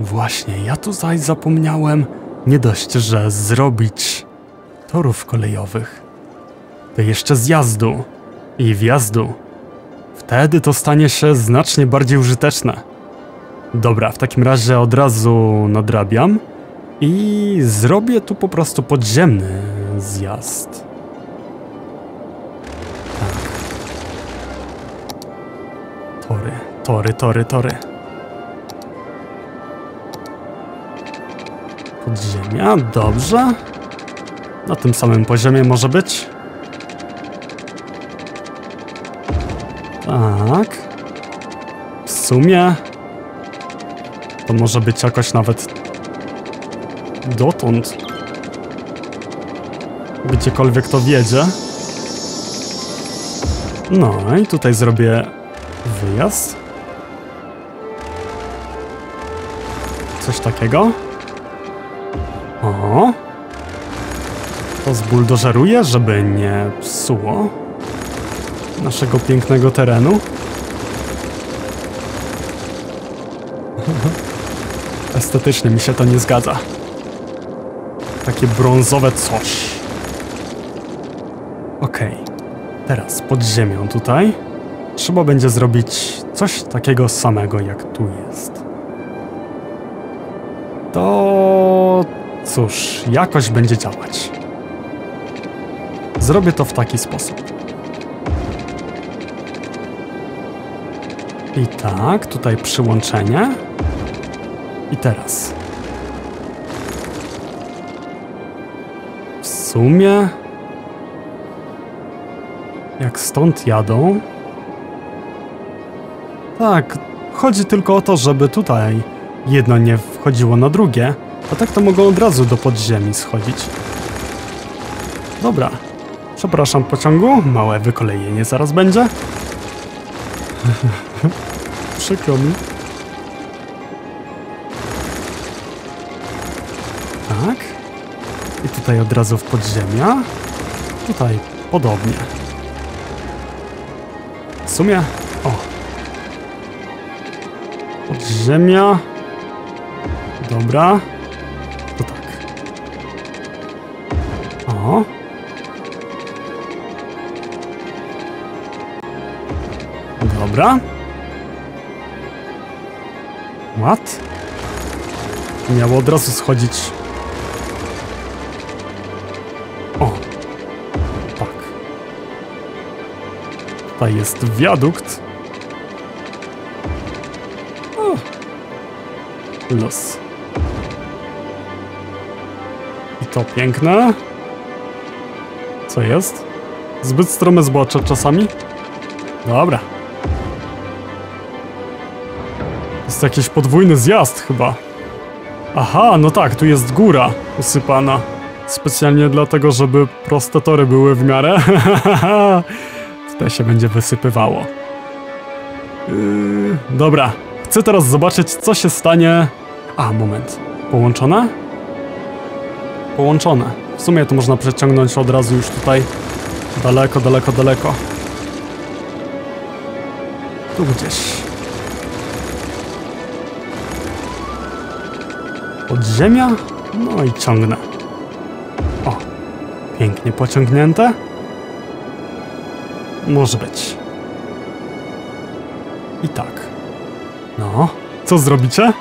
Właśnie, ja tutaj zapomniałem nie dość, że zrobić torów kolejowych, to jeszcze zjazdu i wjazdu. Wtedy to stanie się znacznie bardziej użyteczne. Dobra, w takim razie od razu nadrabiam i zrobię tu po prostu podziemny zjazd. Tak. Tory, tory, tory, tory. Podziemia, dobrze. Na tym samym poziomie może być. Tak. W sumie to może być jakoś nawet dotąd. Gdziekolwiek to wiedzie. No i tutaj zrobię wyjazd. Coś takiego. To zbuldożeruję, żeby nie psuło naszego pięknego terenu. Estetycznie mi się to nie zgadza. Takie brązowe coś. Okej. Okay. Teraz pod ziemią tutaj trzeba będzie zrobić coś takiego samego jak tu jest. To cóż, jakoś będzie działać. Zrobię to w taki sposób. I tak, tutaj przyłączenie. I teraz. W sumie... Jak stąd jadą... Tak, chodzi tylko o to, żeby tutaj jedno nie wchodziło na drugie, a tak to mogą od razu do podziemi schodzić. Dobra. Przepraszam pociągu, małe wykolejenie zaraz będzie. Przykro mi. Tak. I tutaj od razu w podziemia. Tutaj podobnie. W sumie... O. Podziemia. Dobra. Dobra. What? Miało od razu schodzić. O. Tak. Tutaj jest wiadukt. O. Los. I to piękne. Co jest? Zbyt strome zbocze czasami? Dobra. Jest jakiś podwójny zjazd chyba. Aha, no tak, tu jest góra usypana. Specjalnie dlatego, żeby proste tory były w miarę. Tutaj się będzie wysypywało. Yy, dobra, chcę teraz zobaczyć, co się stanie... A, moment. Połączone? Połączone. W sumie to można przeciągnąć od razu już tutaj daleko, daleko, daleko. Tu gdzieś. Podziemia? No i ciągnę. O, pięknie pociągnięte. Może być. I tak. No, co zrobicie?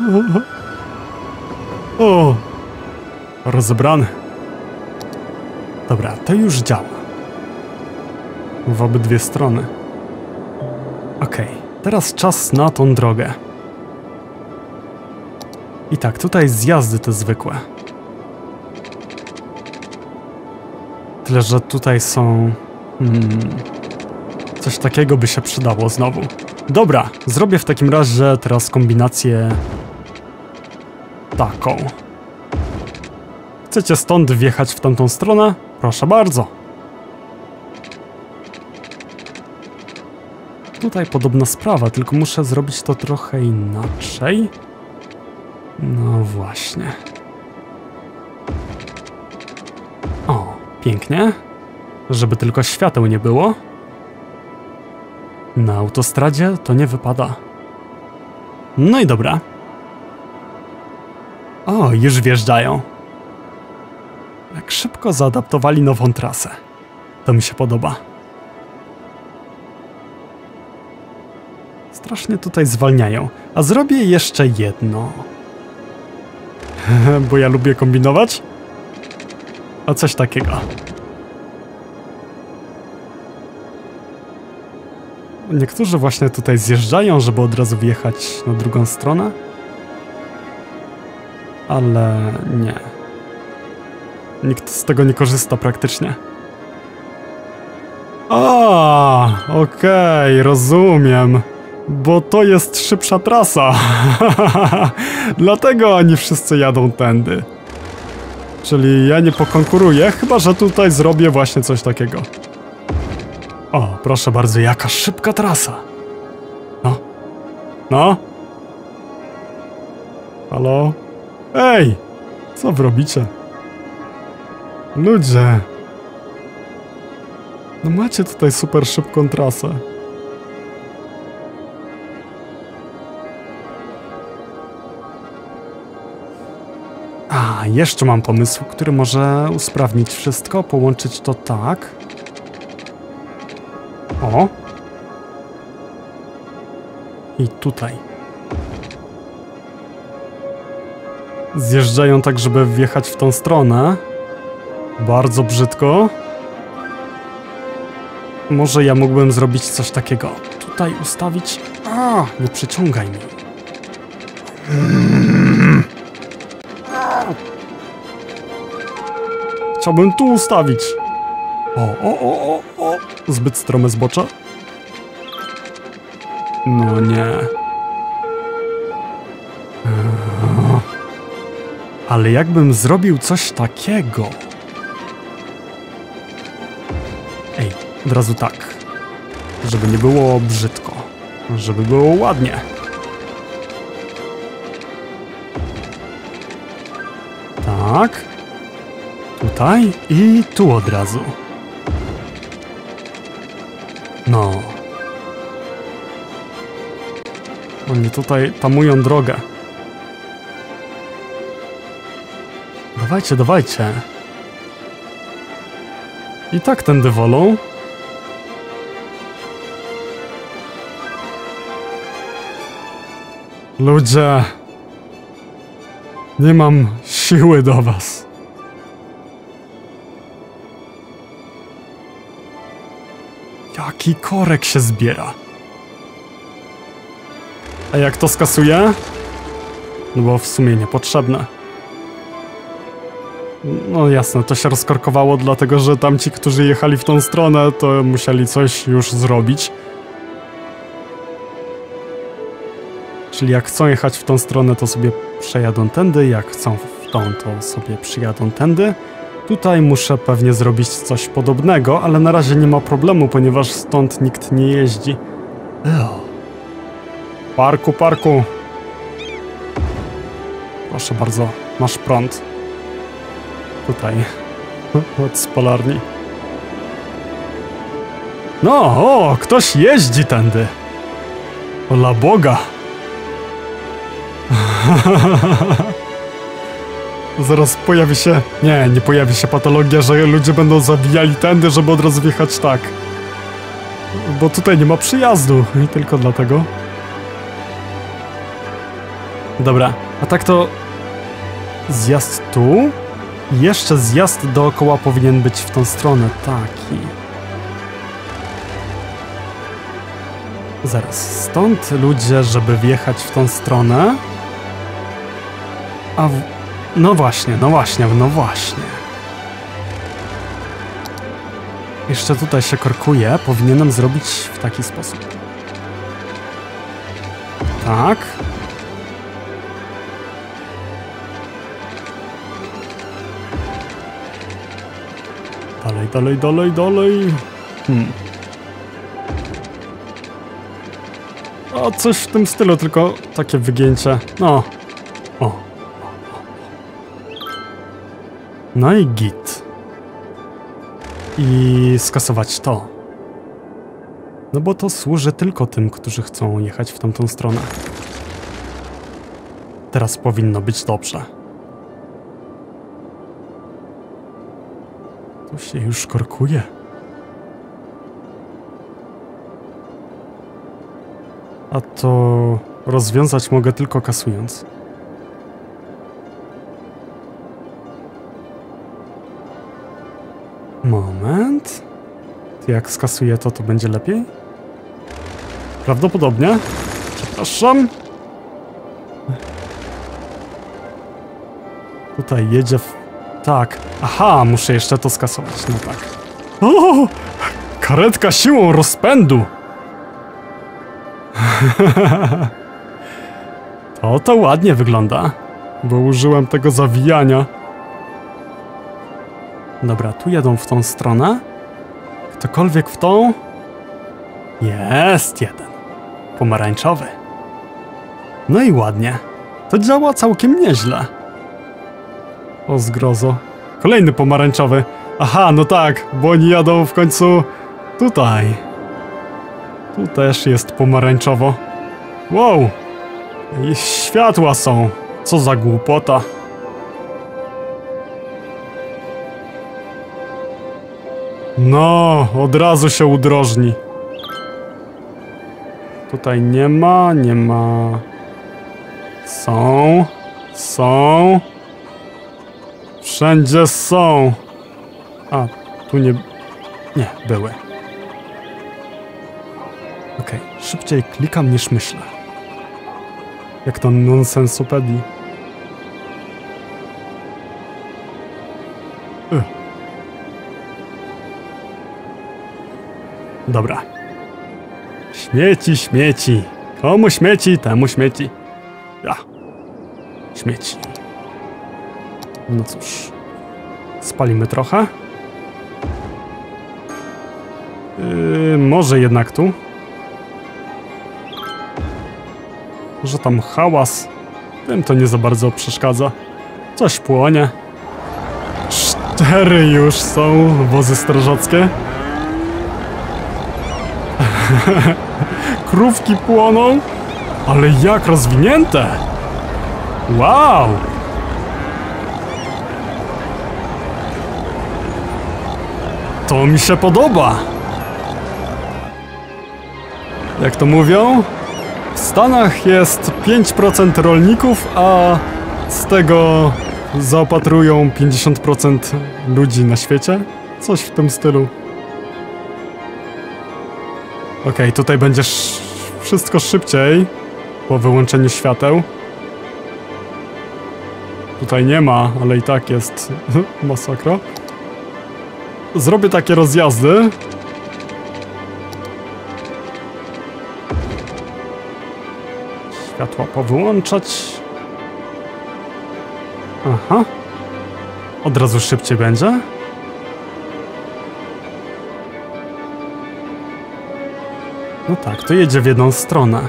O, rozebrany. Dobra, to już działa. W obydwie strony. Okej, okay, teraz czas na tą drogę. I tak, tutaj zjazdy te zwykłe. Tyle, że tutaj są... Hmm, coś takiego by się przydało znowu. Dobra, zrobię w takim razie teraz kombinację... Taką. Chcecie stąd wjechać w tamtą stronę? Proszę bardzo. Tutaj podobna sprawa, tylko muszę zrobić to trochę inaczej. No właśnie. O, pięknie. Żeby tylko świateł nie było. Na autostradzie to nie wypada. No i dobra. O, już wjeżdżają. Jak szybko zaadaptowali nową trasę. To mi się podoba. Strasznie tutaj zwalniają. A zrobię jeszcze jedno. Bo ja lubię kombinować. A coś takiego. Niektórzy właśnie tutaj zjeżdżają, żeby od razu wjechać na drugą stronę. Ale nie. Nikt z tego nie korzysta praktycznie. A, okej, rozumiem. Bo to jest szybsza trasa. Dlatego oni wszyscy jadą tędy. Czyli ja nie pokonkuruję, chyba że tutaj zrobię właśnie coś takiego. O, proszę bardzo, jaka szybka trasa. No. No. Halo? Ej! Co wy robicie? Ludzie. No macie tutaj super szybką trasę. Jeszcze mam pomysł, który może usprawnić wszystko, połączyć to tak. O. I tutaj. Zjeżdżają tak, żeby wjechać w tą stronę. Bardzo brzydko. Może ja mógłbym zrobić coś takiego. Tutaj ustawić... A, nie przyciągaj mi. Chciałbym tu ustawić. O, o, o, o, o. Zbyt strome zbocze. No nie. Eee. Ale jakbym zrobił coś takiego... Ej, od razu tak. Żeby nie było brzydko. Żeby było ładnie. Tak. Tutaj i tu od razu. No. Oni tutaj tamują drogę. Dawajcie, dawajcie. I tak tędy wolą. Ludzie. Nie mam siły do was. Korek się zbiera. A jak to skasuje? No bo w sumie niepotrzebne. No jasne, to się rozkorkowało dlatego, że tamci, którzy jechali w tą stronę, to musieli coś już zrobić. Czyli jak chcą jechać w tą stronę, to sobie przejadą tędy, jak chcą w tą, to sobie przyjadą tędy. Tutaj muszę pewnie zrobić coś podobnego, ale na razie nie ma problemu, ponieważ stąd nikt nie jeździ. Parku, parku. Proszę bardzo, masz prąd. Tutaj. Od spolarni. No, o, ktoś jeździ tędy. Ola Boga. Zaraz pojawi się... Nie, nie pojawi się patologia, że ludzie będą zawijali tędy, żeby od razu wjechać tak. Bo tutaj nie ma przyjazdu i tylko dlatego. Dobra, a tak to... Zjazd tu? Jeszcze zjazd dookoła powinien być w tą stronę, taki. Zaraz, stąd ludzie, żeby wjechać w tą stronę... A w... No właśnie, no właśnie, no właśnie. Jeszcze tutaj się korkuje, powinienem zrobić w taki sposób. Tak. Dalej, dalej, dalej, dalej. Hmm. O, coś w tym stylu, tylko takie wygięcie. No. No i git. I skasować to. No bo to służy tylko tym, którzy chcą jechać w tamtą stronę. Teraz powinno być dobrze. Tu się już korkuje. A to rozwiązać mogę tylko kasując. Moment. Jak skasuję to, to będzie lepiej? Prawdopodobnie. Przepraszam. Tutaj jedzie w... Tak. Aha, muszę jeszcze to skasować. No tak. O! Karetka siłą rozpędu! to to ładnie wygląda, bo użyłem tego zawijania. Dobra, tu jedą w tą stronę. Ktokolwiek w tą? Jest jeden. Pomarańczowy. No i ładnie. To działa całkiem nieźle. O zgrozo. Kolejny pomarańczowy. Aha, no tak, bo oni jadą w końcu tutaj. Tu też jest pomarańczowo. Wow! I światła są. Co za głupota. No, od razu się udrożni. Tutaj nie ma, nie ma. Są, są. Wszędzie są. A, tu nie... Nie, były. Okej, okay. szybciej klikam niż myślę. Jak to nonsensopedii. Dobra. Śmieci, śmieci. Komu śmieci, temu śmieci. Ja. Śmieci. No cóż. Spalimy trochę. Yy, może jednak tu. Że tam hałas. Tym to nie za bardzo przeszkadza. Coś płonie. Cztery już są wozy strażackie. Krówki płoną. Ale jak rozwinięte. Wow. To mi się podoba. Jak to mówią? W Stanach jest 5% rolników, a z tego zaopatrują 50% ludzi na świecie. Coś w tym stylu. Okej, okay, tutaj będzie wszystko szybciej po wyłączeniu świateł. Tutaj nie ma, ale i tak jest masakra. Zrobię takie rozjazdy. Światła powyłączać. Aha. Od razu szybciej będzie. No tak, to jedzie w jedną stronę.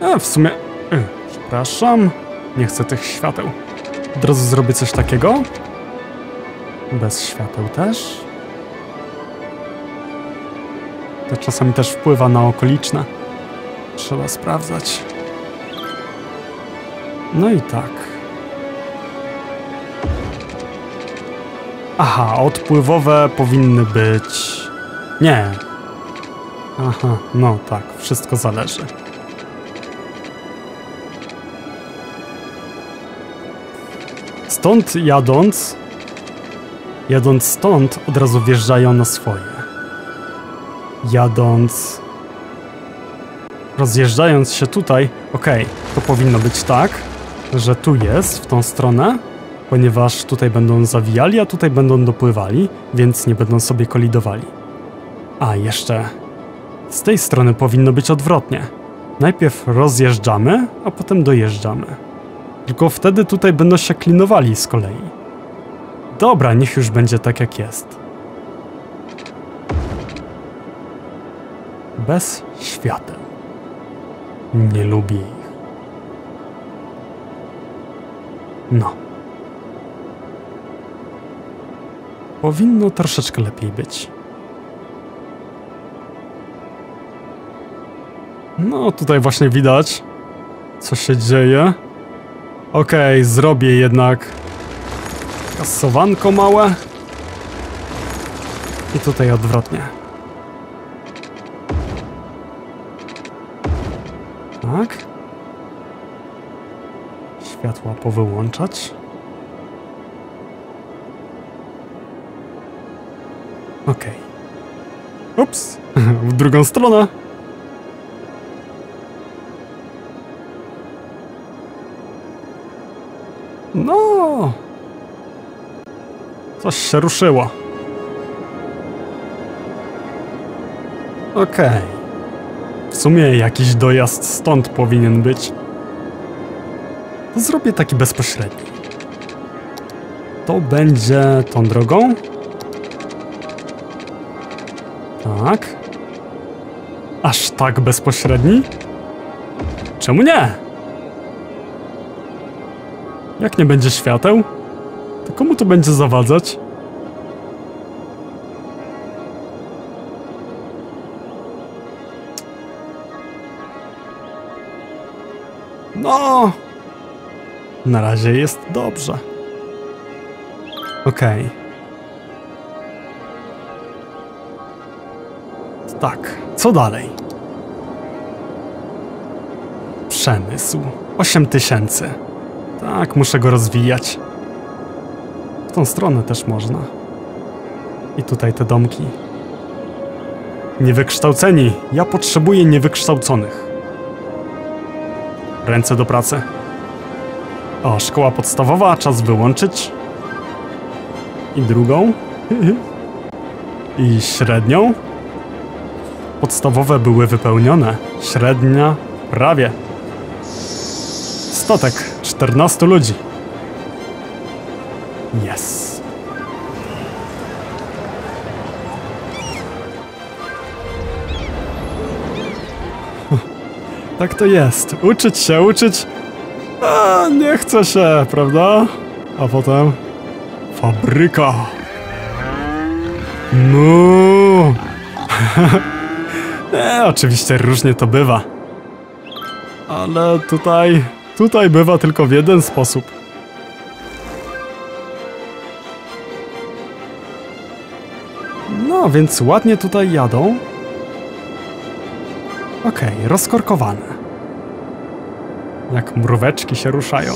A w sumie... Y, przepraszam. Nie chcę tych świateł. Od razu zrobię coś takiego. Bez świateł też. To czasami też wpływa na okoliczne. Trzeba sprawdzać. No i tak. Aha, odpływowe powinny być... Nie. Aha, no tak, wszystko zależy. Stąd jadąc, jadąc stąd od razu wjeżdżają na swoje jadąc, rozjeżdżając się tutaj, ok, to powinno być tak, że tu jest, w tą stronę, ponieważ tutaj będą zawijali, a tutaj będą dopływali, więc nie będą sobie kolidowali. A jeszcze z tej strony powinno być odwrotnie. Najpierw rozjeżdżamy, a potem dojeżdżamy. Tylko wtedy tutaj będą się klinowali z kolei. Dobra, niech już będzie tak jak jest. bez świateł. Nie lubię ich. No. Powinno troszeczkę lepiej być. No, tutaj właśnie widać, co się dzieje. Okej, okay, zrobię jednak kasowanko małe. I tutaj odwrotnie. Tak. Światła powyłączać. Okej. Ups, w drugą stronę. Coś się ruszyło. Okej. W sumie jakiś dojazd stąd powinien być. To zrobię taki bezpośredni. To będzie tą drogą. Tak. Aż tak bezpośredni? Czemu nie? Jak nie będzie świateł, komu to będzie zawadzać? No! Na razie jest dobrze. Okej. Tak, co dalej? Przemysł. 8 tysięcy. Tak, muszę go rozwijać. Tą stronę też można. I tutaj te domki. Niewykształceni. Ja potrzebuję niewykształconych. Ręce do pracy. O, szkoła podstawowa, czas wyłączyć. I drugą. I średnią. Podstawowe były wypełnione. Średnia prawie. Statek 14 ludzi. Yes. Tak to jest. Uczyć się, uczyć. A, nie chce się, prawda? A potem fabryka. No. e, oczywiście różnie to bywa. Ale tutaj, tutaj bywa tylko w jeden sposób. Więc ładnie tutaj jadą. Okej, okay, rozkorkowane. Jak mróweczki się ruszają.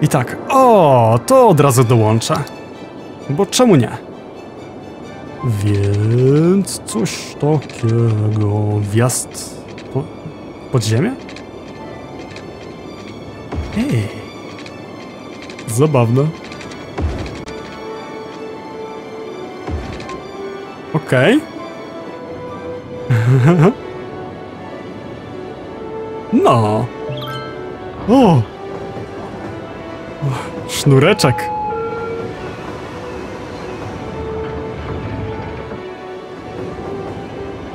I tak, o, to od razu dołączę. Bo czemu nie? Więc coś takiego. Wjazd po, pod ziemię? Ej. Zabawne. Okej. Okay. no. O! Sznureczek.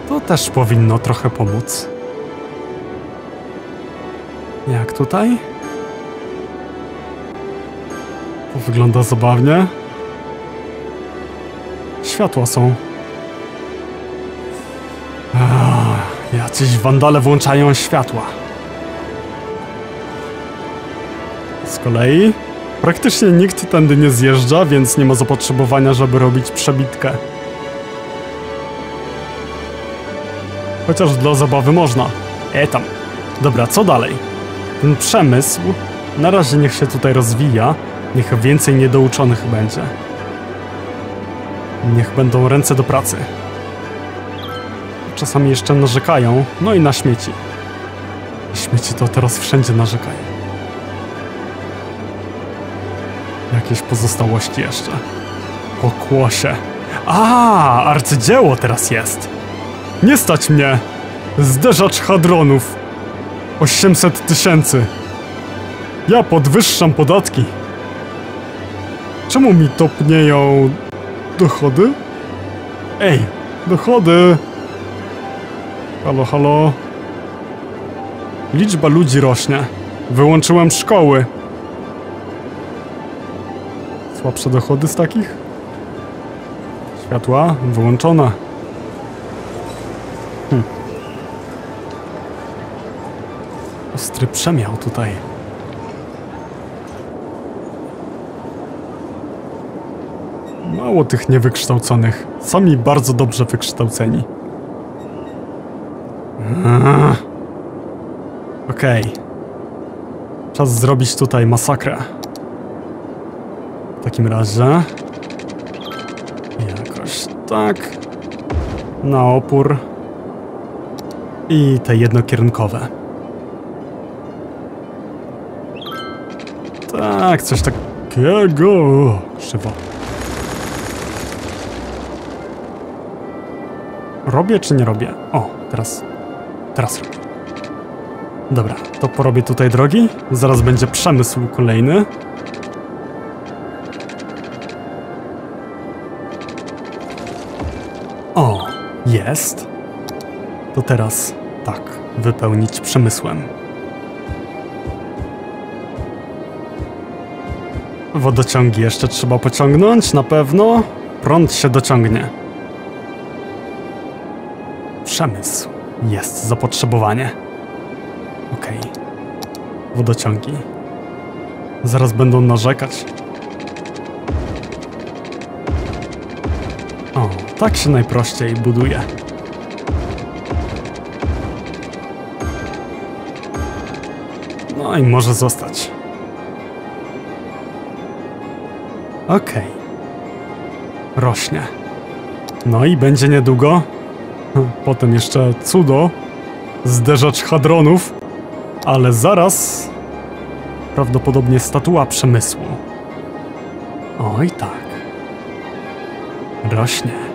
To też powinno trochę pomóc. Jak tutaj? To wygląda zabawnie. Światła są. Jacyś wandale włączają światła. Z kolei praktycznie nikt tędy nie zjeżdża, więc nie ma zapotrzebowania, żeby robić przebitkę. Chociaż dla zabawy można. E tam. Dobra, co dalej? Ten przemysł na razie niech się tutaj rozwija. Niech więcej niedouczonych będzie. Niech będą ręce do pracy. Czasami jeszcze narzekają, no i na śmieci. Śmieci to teraz wszędzie narzekają. Jakieś pozostałości jeszcze. Pokłosie. A, arcydzieło teraz jest. Nie stać mnie! Zderzacz hadronów. 800 tysięcy. Ja podwyższam podatki. Czemu mi topnieją dochody? Ej, dochody! Halo, halo. Liczba ludzi rośnie. Wyłączyłem szkoły. Słabsze dochody z takich? Światła wyłączone. Hm. Ostry przemiał tutaj. Mało tych niewykształconych. Sami bardzo dobrze wykształceni. Okej. Czas zrobić tutaj masakrę. W takim razie... Jakoś tak... Na opór... I te jednokierunkowe. Tak, coś takiego. Krzywo. Robię czy nie robię? O, teraz. Teraz robię. Dobra, to porobię tutaj drogi. Zaraz będzie przemysł kolejny. O, jest. To teraz tak, wypełnić przemysłem. Wodociągi jeszcze trzeba pociągnąć, na pewno. Prąd się dociągnie. Przemysł. Jest zapotrzebowanie. Okej. Wodociągi. Zaraz będą narzekać. O, tak się najprościej buduje. No i może zostać. Okej. Rośnie. No i będzie niedługo. Potem jeszcze cudo. Zderzacz hadronów. Ale zaraz. Prawdopodobnie statua przemysłu. Oj tak. Rośnie.